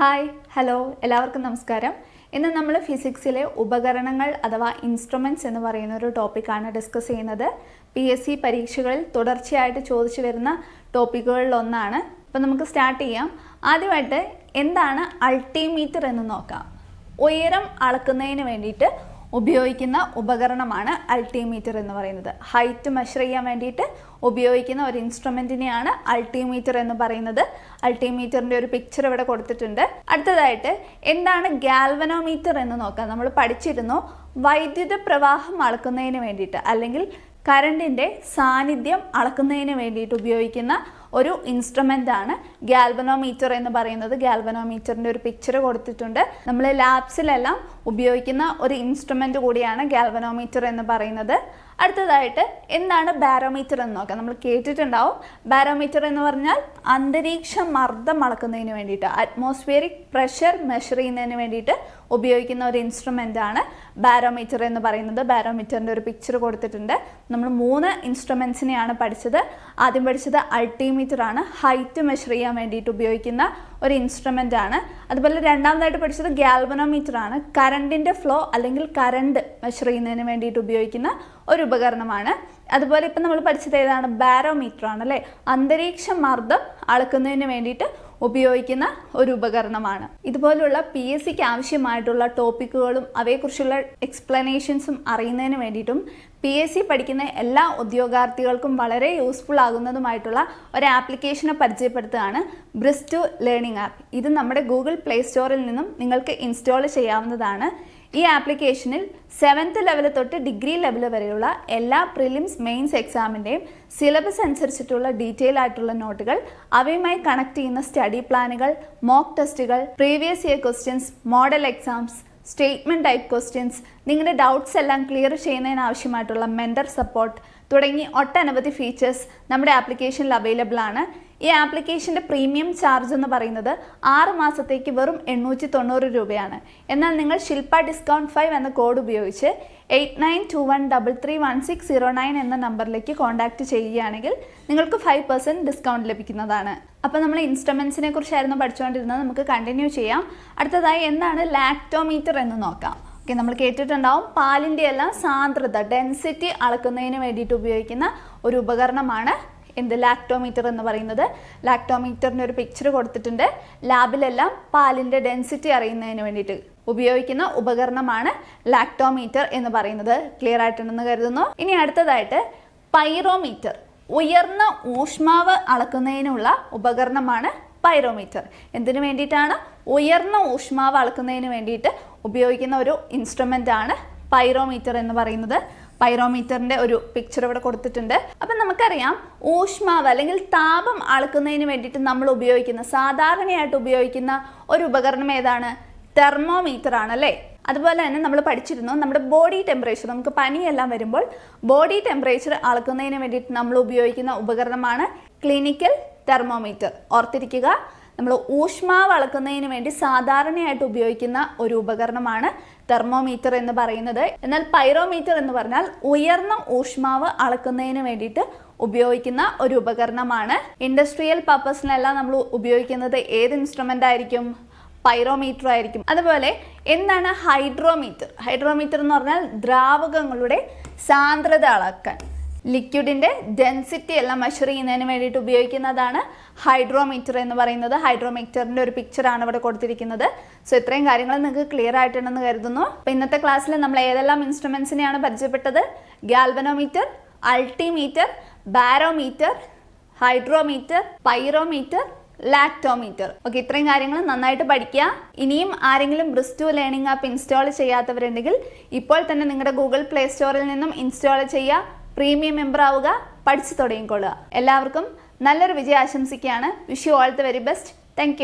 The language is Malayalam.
ഹായ് ഹലോ എല്ലാവർക്കും നമസ്കാരം. ഇന്ന് നമ്മൾ ഫിസിക്സിലെ ഉപകരണങ്ങൾ അഥവാ ഇൻസ്ട്രുമെന്റ്സ് എന്ന് പറയുന്ന ഒരു ടോപ്പിക്കാണ് ഡിസ്കസ് ചെയ്യുന്നത്. പി എസ് സി പരീക്ഷകളിൽ തുടർച്ചയായിട്ട് ചോദിച്ചു വരുന്ന ടോപ്പിക്കുകളിലൊന്നാണ് അപ്പോൾ നമുക്ക് സ്റ്റാർട്ട് ചെയ്യാം. ആദ്യമായിട്ട് എന്താണ് അൾട്ടിമീറ്റർ എന്ന് നോക്കാം. ഉയരം അളക്കുന്നതിന് വേണ്ടിയിട്ട് ഉപയോഗിക്കുന്ന ഉപകരണമാണ് അൾട്ടിമീറ്റർ എന്ന് പറയുന്നത്. ഹൈറ്റ് മെഷർ ചെയ്യാൻ വേണ്ടിയിട്ട് ഉപയോഗിക്കുന്ന ഒരു ഇൻസ്ട്രുമെന്റിനെയാണ് അൾട്ടിമീറ്റർ എന്ന് പറയുന്നത്. അൾട്ടിമീറ്ററിന്റെ ഒരു പിക്ചർ ഇവിടെ കൊടുത്തിട്ടുണ്ട്. അടുത്തതായിട്ട് എന്താണ് ഗാൽവനോമീറ്റർ എന്ന് നോക്കാം. നമ്മൾ പഠിച്ചിരുന്നു വൈദ്യുത പ്രവാഹം അളക്കുന്നതിന് വേണ്ടിയിട്ട് അല്ലെങ്കിൽ കറണ്ടിന്റെ സാന്നിധ്യം അളക്കുന്നതിന് വേണ്ടിയിട്ട് ഉപയോഗിക്കുന്ന ഒരു ഇൻസ്ട്രുമെന്റ് ആണ്. ഗാൽവനോമീറ്റർ എന്ന് പറയുന്നത് ഗാൽവനോമീറ്ററിന്റെ ഒരു പിക്ചർ കൊടുത്തിട്ടുണ്ട്. നമ്മൾ ലാബ്സിലെല്ലാം ഉപയോഗിക്കുന്ന ഒരു ഇൻസ്ട്രുമെന്റ് കൂടിയാണ് ഗാൽവനോമീറ്റർ എന്ന് പറയുന്നത്. അടുത്തതായിട്ട് എന്താണ് ബാരോമീറ്റർ എന്ന് നോക്കാം. നമ്മൾ കേട്ടിട്ടുണ്ടാവും. ബാരോമീറ്റർ എന്ന് പറഞ്ഞാൽ അന്തരീക്ഷ മർദ്ദം അളക്കുന്നതിന് വേണ്ടിയിട്ട് അറ്റ്മോസ്ഫിയറിക് പ്രഷർ മെഷർ ചെയ്യുന്നതിന് വേണ്ടിയിട്ട് ഉപയോഗിക്കുന്ന ഒരു ഇൻസ്ട്രുമെന്റ് ആണ് ബാരോമീറ്റർ എന്ന് പറയുന്നത്. ബാരോമീറ്ററിന്റെ ഒരു പിക്ചർ കൊടുത്തിട്ടുണ്ട്. നമ്മൾ മൂന്ന് ഇൻസ്ട്രുമെൻസിനെയാണ് പഠിച്ചത്. ആദ്യം പഠിച്ചത് അൾട്ടിമീറ്റർ ആണ്. ഹൈറ്റ് മെഷർ ചെയ്യാൻ വേണ്ടിയിട്ട് ഉപയോഗിക്കുന്ന ഒരു ഇൻസ്ട്രുമെന്റ് ആണ്. അതുപോലെ രണ്ടാമതായിട്ട് പഠിച്ചത് ഗാൽവനോമീറ്റർ ആണ്. കറണ്ടിന്റെ ഫ്ലോ അല്ലെങ്കിൽ കറണ്ട് മെഷർ ചെയ്യുന്നതിന് വേണ്ടിയിട്ട് ഉപയോഗിക്കുന്ന ഒരു ഉപകരണമാണ്. അതുപോലെ ഇപ്പം നമ്മൾ പഠിച്ചത് ഏതാണ്? ബാരോമീറ്റർ ആണ് അല്ലേ? അന്തരീക്ഷ മർദ്ദം അളക്കുന്നതിന് വേണ്ടിയിട്ട് ഉപയോഗിക്കുന്ന ഒരു ഉപകരണമാണ്. ഇതുപോലുള്ള പി എസ് സിക്ക് ആവശ്യമായിട്ടുള്ള ടോപ്പിക്കുകളും അവയെക്കുറിച്ചുള്ള എക്സ്പ്ലനേഷൻസും അറിയുന്നതിന് വേണ്ടിയിട്ടും പി എസ് സി പഠിക്കുന്ന എല്ലാ ഉദ്യോഗാർത്ഥികൾക്കും വളരെ യൂസ്ഫുൾ ആകുന്നതുമായിട്ടുള്ള ഒരു ആപ്ലിക്കേഷനെ പരിചയപ്പെടുത്തുകയാണ് ബ്രിസ്റ്റു ലേണിംഗ് ആപ്പ് ഇത് നമ്മുടെ ഗൂഗിൾ പ്ലേ സ്റ്റോറിൽ നിന്നും നിങ്ങൾക്ക് ഇൻസ്റ്റാൾ ചെയ്യാവുന്നതാണ്. ഈ ആപ്ലിക്കേഷനിൽ സെവൻത്ത് ലെവൽ തൊട്ട് ഡിഗ്രി ലെവൽ വരെയുള്ള എല്ലാ പ്രിലിംസ് മെയിൻസ് എക്സാമിന്റെയും സിലബസ് അനുസരിച്ചിട്ടുള്ള ഡീറ്റെയിൽ ആയിട്ടുള്ള നോട്ടുകൾ അവയുമായി കണക്ട് ചെയ്യുന്ന സ്റ്റഡി പ്ലാനുകൾ മോക്ക് ടെസ്റ്റുകൾ previous year questions model exams statement type questions നിങ്ങളുടെ ഡൗട്ട്സ് എല്ലാം ക്ലിയർ ചെയ്യുന്നതിന് ആവശ്യമായിട്ടുള്ള മെന്റർ സപ്പോർട്ട് തുടങ്ങി ഒട്ടനവധി ഫീച്ചേഴ്സ് നമ്മുടെ ആപ്ലിക്കേഷനിൽ അവൈലബിൾ ആണ്. ഈ ആപ്ലിക്കേഷന്റെ പ്രീമിയം ചാർജ് എന്ന് പറയുന്നത് ആറ് മാസത്തേക്ക് വെറും എണ്ണൂറ്റി തൊണ്ണൂറ് രൂപയാണ്. എന്നാൽ നിങ്ങൾ ശില്പ ഡിസ്കൗണ്ട് ഫൈവ് എന്ന കോഡ് ഉപയോഗിച്ച് eight nine two one double three one six zero nine എന്ന നമ്പറിലേക്ക് കോൺടാക്റ്റ് ചെയ്യുകയാണെങ്കിൽ നിങ്ങൾക്ക് ഫൈവ് പെർസെന്റ് ഡിസ്കൗണ്ട് ലഭിക്കുന്നതാണ്. അപ്പോൾ നമ്മൾ ഇൻസ്ട്രുമെൻസിനെ കുറിച്ചായിരുന്നു പഠിച്ചുകൊണ്ടിരുന്നത്. നമുക്ക് കണ്ടിന്യൂ ചെയ്യാം. അടുത്തതായി എന്താണ് ലാക്ടോമീറ്റർ എന്ന് നോക്കാം. ഓക്കെ നമ്മൾ കേട്ടിട്ടുണ്ടാവും പാലിന്റെ എല്ലാം സാന്ദ്രത ഡെൻസിറ്റി അളക്കുന്നതിന് വേണ്ടിയിട്ട് ഉപയോഗിക്കുന്ന ഒരു ഉപകരണമാണ് എന്ത് ലാക്ടോമീറ്റർ എന്ന് പറയുന്നത്. ലാക്ടോമീറ്ററിന്റെ ഒരു പിക്ചർ കൊടുത്തിട്ടുണ്ട്. ലാബിലെല്ലാം പാലിന്റെ ഡെൻസിറ്റി അറിയുന്നതിന് വേണ്ടിയിട്ട് ഉപയോഗിക്കുന്ന ഉപകരണമാണ് ലാക്ടോമീറ്റർ എന്ന് പറയുന്നത്. ക്ലിയർ ആയിട്ടുണ്ടെന്ന് കരുതുന്നു. ഇനി അടുത്തതായിട്ട് പൈറോമീറ്റർ ഉയർന്ന ഊഷ്മാവ് അളക്കുന്നതിനുള്ള ഉപകരണമാണ് പൈറോമീറ്റർ എന്തിനു വേണ്ടിയിട്ടാണ്? ഉയർന്ന ഊഷ്മാവ് അളക്കുന്നതിന് വേണ്ടിയിട്ട് ഉപയോഗിക്കുന്ന ഒരു ഇൻസ്ട്രുമെന്റ് ആണ് പൈറോമീറ്റർ എന്ന് പറയുന്നത്. പൈറോമീറ്ററിന്റെ ഒരു പിക്ചർ ഇവിടെ കൊടുത്തിട്ടുണ്ട്. അപ്പം നമുക്കറിയാം ഊഷ്മാവ് അല്ലെങ്കിൽ താപം അളക്കുന്നതിന് വേണ്ടിയിട്ട് നമ്മൾ ഉപയോഗിക്കുന്ന സാധാരണയായിട്ട് ഉപയോഗിക്കുന്ന ഒരു ഉപകരണം ഏതാണ്? തെർമോമീറ്റർ ആണല്ലേ അതുപോലെ തന്നെ നമ്മൾ പഠിച്ചിരുന്നു നമ്മുടെ ബോഡി ടെമ്പറേച്ചർ നമുക്ക് പനിയെല്ലാം വരുമ്പോൾ ബോഡി ടെമ്പറേച്ചർ അളക്കുന്നതിന് വേണ്ടിയിട്ട് നമ്മൾ ഉപയോഗിക്കുന്ന ഉപകരണമാണ് ക്ലിനിക്കൽ തെർമോമീറ്റർ ഓർത്തിരിക്കുക നമ്മൾ ഊഷ്മാവ് അളക്കുന്നതിന് വേണ്ടി സാധാരണയായിട്ട് ഉപയോഗിക്കുന്ന ഒരു ഉപകരണമാണ് തെർമോമീറ്റർ എന്ന് പറയുന്നത്. എന്നാൽ പൈറോമീറ്റർ എന്ന് പറഞ്ഞാൽ ഉയർന്ന ഊഷ്മാവ് അളക്കുന്നതിന് വേണ്ടിയിട്ട് ഉപയോഗിക്കുന്ന ഒരു ഉപകരണമാണ്. ഇൻഡസ്ട്രിയൽ പർപ്പസിനെല്ലാം നമ്മൾ ഉപയോഗിക്കുന്നത്. ഏത് ഇൻസ്ട്രുമെന്റ് ആയിരിക്കും? പൈറോമീറ്റർ ആയിരിക്കും. അതുപോലെ എന്താണ് ഹൈഡ്രോമീറ്റർ? ഹൈഡ്രോമീറ്റർ എന്ന് പറഞ്ഞാൽ ദ്രാവകങ്ങളുടെ സാന്ദ്രത അളക്കാൻ. ലിക്വിഡിന്റെ ഡെൻസിറ്റി എല്ലാം മെഷർ ചെയ്യുന്നതിന് വേണ്ടിയിട്ട് ഉപയോഗിക്കുന്നതാണ് ഹൈഡ്രോമീറ്റർ എന്ന് പറയുന്നത്. ഹൈഡ്രോമീറ്ററിന്റെ ഒരു പിക്ചറാണ് ഇവിടെ കൊടുത്തിരിക്കുന്നത്. സോ ഇത്രയും കാര്യങ്ങൾ നിങ്ങൾക്ക് ക്ലിയർ ആയിട്ടുണ്ടെന്ന് കരുതുന്നു. അപ്പോൾ ഇന്നത്തെ ക്ലാസ്സിൽ നമ്മൾ ഏതെല്ലാം ഇൻസ്ട്രുമെൻസിനെയാണ് പരിചയപ്പെട്ടത്? Galvanometer altimeter barometer hydrometer pyrometer lactometer okay ഇത്രയും കാര്യങ്ങൾ നന്നായിട്ട് പഠിക്കുക. ഇനിയും ആരെങ്കിലും ബ്രിസ്റ്റു ലേണിംഗ് ആപ്പ് ഇൻസ്റ്റാൾ ചെയ്യാത്തവരുണ്ടെങ്കിൽ ഇപ്പോൾ തന്നെ നിങ്ങളുടെ ഗൂഗിൾ പ്ലേ സ്റ്റോറിൽ നിന്നും ഇൻസ്റ്റാൾ ചെയ്യുക. പ്രീമിയം മെമ്പർ ആവുക പഠിച്ചു തുടങ്ങിക്കൊള്ളുക. എല്ലാവർക്കും നല്ലൊരു വിജയം ആശംസിക്കുകയാണ്. Wish you all the very best thank